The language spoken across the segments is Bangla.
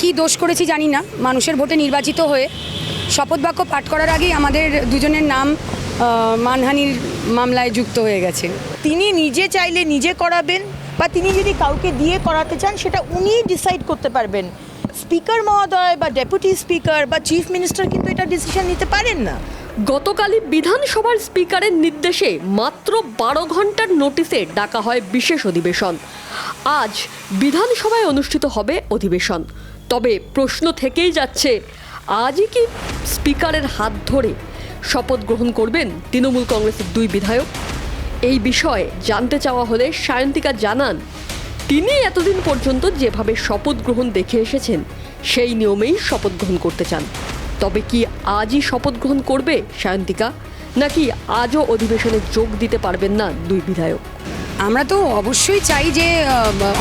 কি দোষ করেছি জানি না। মানুষের ভোটে নির্বাচিত হয়ে শপথ বাক্য পাঠ করার আগেই আমাদের দুজনের নাম মানহানির মামলায় যুক্ত হয়ে গেছে। তিনি নিজে চাইলে নিজে করাবেন বা তিনি যদি কাউকে দিয়ে করাতে চান, সেটা উনি ডিসাইড করতে পারবেন। স্পিকার মহোদয় বা ডেপুটি স্পিকার বা চিফ মিনিস্টার কিন্তু এটা ডিসিশন নিতে পারেন না। গতকালই বিধানসভার স্পিকারের নির্দেশে মাত্র বারো ঘণ্টার নোটিশে ডাকা হয় বিশেষ অধিবেশন। আজ বিধানসভায় অনুষ্ঠিত হবে অধিবেশন। তবে প্রশ্ন থেকেই যাচ্ছে, আজই কি স্পিকারের হাত ধরে শপথ গ্রহণ করবেন তৃণমূল কংগ্রেসের দুই বিধায়ক? এই বিষয়ে জানতে চাওয়া হলে সায়ন্তিকা জানান, তিনি এতদিন পর্যন্ত যেভাবে শপথ গ্রহণ দেখে এসেছেন, সেই নিয়মেই শপথ গ্রহণ করতে চান। তবে কি আজই শপথ গ্রহণ করবে সায়ন্তিকা? নাকি আজও অধিবেশনে যোগ দিতে পারবেন না দুই বিধায়ক? আমরা তো অবশ্যই চাই যে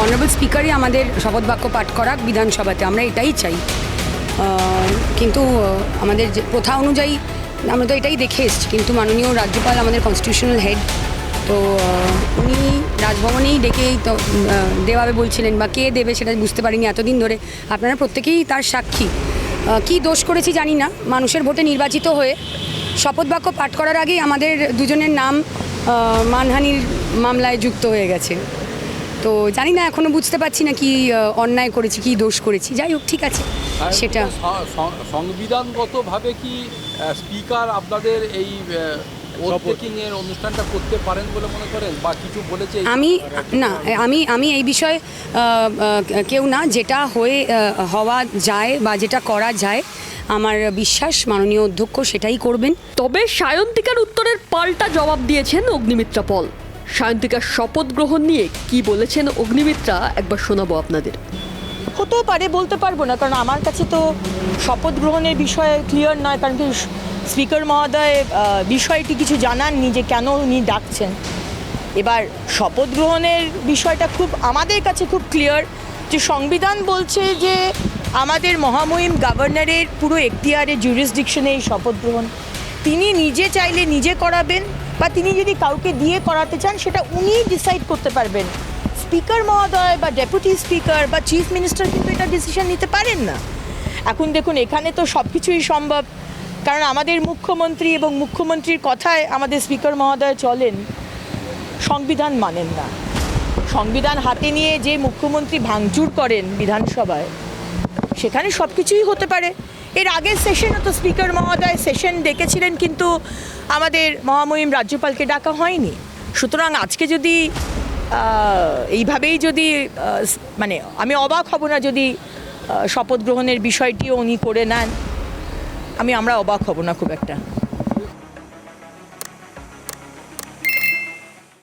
অনারেবল স্পিকারই আমাদের শপথ বাক্য পাঠ করাক বিধানসভাতে, আমরা এটাই চাই। কিন্তু আমাদের যে প্রথা অনুযায়ী আমরা তো এটাই দেখে এসছি, কিন্তু মাননীয় রাজ্যপাল আমাদের কনস্টিটিউশনাল হেড তো উনি রাজভবনেই ডেকেই তো দেওয়াবে বলছিলেন, বা কে দেবে সেটা বুঝতে পারিনি এতদিন ধরে। আপনারা প্রত্যেকেই তার সাক্ষী। কি দোষ করেছি জানি না। মানুষের ভোটে নির্বাচিত হয়ে শপথ বাক্য পাঠ করার আগেই আমাদের দুজনের নাম মানহানির মামলায় যুক্ত হয়ে গেছে। তো জানি না এখনও বুঝতে পারছি না কি অন্যায় করেছি কি দোষ করেছি। যাই হোক ঠিক আছে সেটা। সংবিধানগতভাবে কি স্পিকার আপনাদের এই অনুষ্ঠানটা করতে পারেন বলে মনে করেন? বা কিছু বলেছে আমি না আমি আমি এই বিষয়ে কেউ না যেটা হয়ে হওয়া যায় বা যেটা করা যায় আমার বিশ্বাস মাননীয় অধ্যক্ষ সেটাই করবেন। তবে সায়ন্তিকার উত্তরের পাল্টা জবাব দিয়েছেন অগ্নিমিত্রা পল। সায়ন্তিকার শপথ গ্রহণ নিয়ে কি বলেছেন অগ্নিমিত্রা একবার শোনাবো আপনাদের। হতেও পারে বলতে পারব না কারণ আমার কাছে তো শপথ গ্রহণের বিষয়ে ক্লিয়ার নয় কারণ কি স্পিকার মহোদয় বিষয়টি কিছু জানাননি যে কেন উনি ডাকছেন? এবার শপথ গ্রহণের বিষয়টা খুব আমাদের কাছে খুব ক্লিয়ার যে সংবিধান বলছে যে আমাদের মহামহিম গভর্নরের পুরো এখতিয়ারে জুরিসডিকশনে এই শপথ গ্রহণ। তিনি নিজে চাইলে নিজে করাবেন বা তিনি যদি কাউকে দিয়ে করাতে চান, সেটা উনিই ডিসাইড করতে পারবেন। স্পিকার মহোদয় বা ডেপুটি স্পিকার বা চিফ মিনিস্টার কিন্তু এটা ডিসিশন নিতে পারেন না। এখন দেখুন, এখানে তো সব কিছুই সম্ভব। কারণ আমাদের মুখ্যমন্ত্রী এবং মুখ্যমন্ত্রীর কথায় আমাদের স্পিকার মহোদয় চলেন, সংবিধান মানেন না। সংবিধান হাতে নিয়ে যে মুখ্যমন্ত্রী ভাঙচুর করেন বিধানসভায়, সেখানে সব কিছুই হতে পারে। এর আগের সেশনও তো স্পিকার মহোদয় সেশন ডেকেছিলেন, কিন্তু আমাদের মহামহিম রাজ্যপালকে ডাকা হয়নি। সুতরাং আজকে যদি এইভাবেই যদি মানে আমি অবাক হব না যদি শপথ গ্রহণের বিষয়টিও উনি করে নেন। আমি আমরা অবাক হব না খুব একটা।